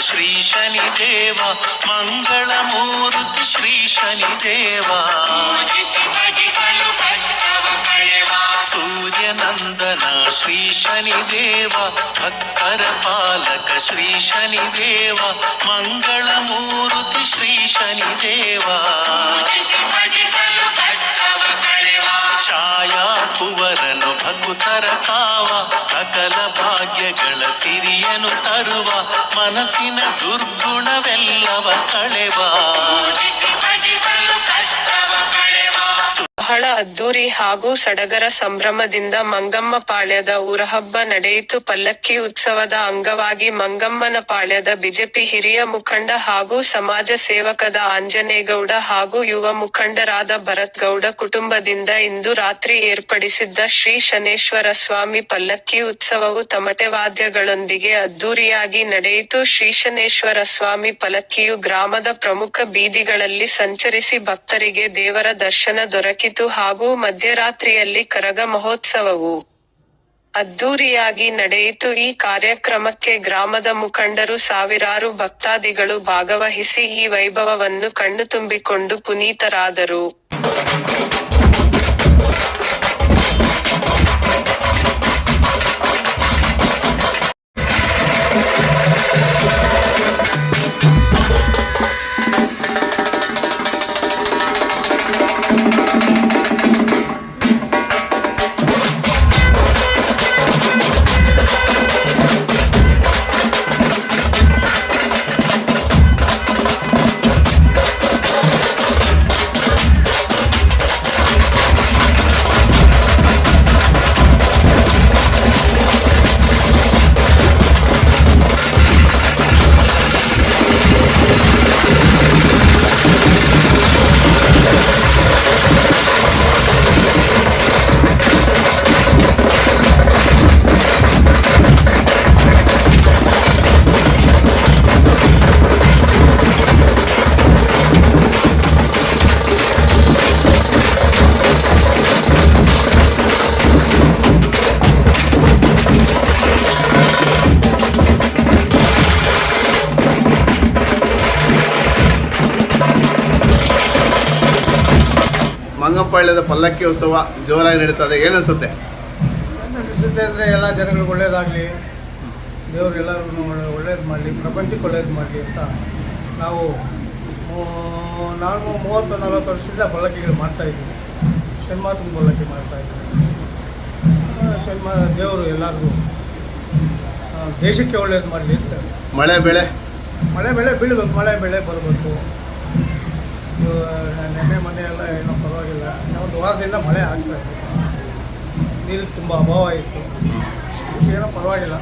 ಶ್ರೀ ಶನಿದೇವ ಮಂಗಳಮೂರ್ತಿ ಶ್ರೀ ಶನಿದೇವ. ಪೂಜಿಸಿ ಭಜಿಸಲು ಕಷ್ಟವ ಕಳೆವ. ಸೂರ್ಯನಂದನ ಶ್ರೀ ಶನಿ ದೇವ ಭಕ್ತರ ಪಾಲಕ ಶ್ರೀ ಶನಿದೇವ ಮಂಗಳಮೂರ್ತಿ ಶ್ರೀ ಶನಿದೇವ. ಪೂಜಿಸಿ ಭಜಿಸಲು ಕಷ್ಟವ ಕಳೆವ. ಛಾಯಾ ಕುವರನು ಭಕ್ತರ ಕಾವ ಸಕಲ ಸಿರಿಯನು ತರುವ ಮನಸ್ಸಿನ ದುರ್ಗುಣವೆಲ್ಲವ ಕಳೆವ ಬಹಳ ಅದ್ದೂರಿ ಹಾಗೂ ಸಡಗರ ಸಂಭ್ರಮದಿಂದ ಮಂಗಮ್ಮ ಪಾಳ್ಯದ ಊರಹಬ್ಬ ನಡೆಯಿತು. ಪಲ್ಲಕ್ಕಿ ಉತ್ಸವದ ಅಂಗವಾಗಿ ಮಂಗಮ್ಮನ ಪಾಳ್ಯದ ಬಿಜೆಪಿ ಹಿರಿಯ ಮುಖಂಡ ಹಾಗೂ ಸಮಾಜ ಸೇವಕದ ಆಂಜನೇಗೌಡ ಹಾಗೂ ಯುವ ಮುಖಂಡರಾದ ಭರತ್ ಗೌಡ ಕುಟುಂಬದಿಂದ ಇಂದು ರಾತ್ರಿ ಏರ್ಪಡಿಸಿದ್ದ ಶ್ರೀ ಶನೇಶ್ವರ ಸ್ವಾಮಿ ಪಲ್ಲಕ್ಕಿ ಉತ್ಸವವು ತಮಟೆ ವಾದ್ಯಗಳೊಂದಿಗೆ ಅದ್ದೂರಿಯಾಗಿ ನಡೆಯಿತು. ಶ್ರೀ ಶನೇಶ್ವರ ಸ್ವಾಮಿ ಪಲ್ಲಕ್ಕಿಯು ಗ್ರಾಮದ ಪ್ರಮುಖ ಬೀದಿಗಳಲ್ಲಿ ಸಂಚರಿಸಿ ಭಕ್ತರಿಗೆ ದೇವರ ದರ್ಶನ ದೊರಕಿತು. ಹಾಗೂ ಮಧ್ಯರಾತ್ರಿಯಲ್ಲಿ ಕರಗ ಮಹೋತ್ಸವವು ಅದ್ದೂರಿಯಾಗಿ ನಡೆಯಿತು. ಈ ಕಾರ್ಯಕ್ರಮಕ್ಕೆ ಗ್ರಾಮದ ಮುಖಂಡರು ಸಾವಿರಾರು ಭಕ್ತಾದಿಗಳು ಭಾಗವಹಿಸಿ ಈ ವೈಭವವನ್ನು ಕಣ್ಣು ತುಂಬಿಕೊಂಡು ಪುನೀತರಾದರು. ಮಂಗಂಪಾಳ್ಯದ ಪಲ್ಲಕ್ಕಿ ಉತ್ಸವ ಜೋರಾಗಿ ನಡೀತದೆ ಏನನ್ಸುತ್ತೆ? ಅನಿಸುತ್ತೆ ಅಂದರೆ ಎಲ್ಲ ಜನಗಳಿಗೆ ಒಳ್ಳೇದಾಗಲಿ ದೇವರು ಎಲ್ಲರಿಗೂ ಒಳ್ಳೇದು ಮಾಡಲಿ ಪ್ರಪಂಚಕ್ಕೆ ಒಳ್ಳೇದು ಮಾಡಲಿ ಅಂತ ನಾವು ನಾನು ಮೂವತ್ತು ನಲ್ವತ್ತು ವರ್ಷದಿಂದ ಪಲ್ಲಕ್ಕಿಗಳು ಮಾಡ್ತಾಯಿದ್ದೀವಿ ಶನ್ಮಾತನ ಪಲ್ಲಕ್ಕಿ ಮಾಡ್ತಾಯಿದ್ದೀವಿ ಶನ್ಮ ದೇವರು ಎಲ್ಲರಿಗೂ ದೇಶಕ್ಕೆ ಒಳ್ಳೇದು ಮಾಡಲಿ ಅಂತ. ಮಳೆ ಬೆಳೆ? ಮಳೆ ಬೆಳೆ ಬೀಳಬೇಕು ಮಳೆ ಬೆಳೆ ಬರಬೇಕು. ನೆನ್ನೆ ಮೊನ್ನೆ ಎಲ್ಲ ಏನೋ ಪರವಾಗಿಲ್ಲ. ಒಂದು ವಾರದಿಂದ ಮಳೆ ಆಗ್ತಾ ಇತ್ತು ನೀರಿಗೆ ತುಂಬ ಅಭಾವ ಇತ್ತು. ಏನೋ ಪರವಾಗಿಲ್ಲ.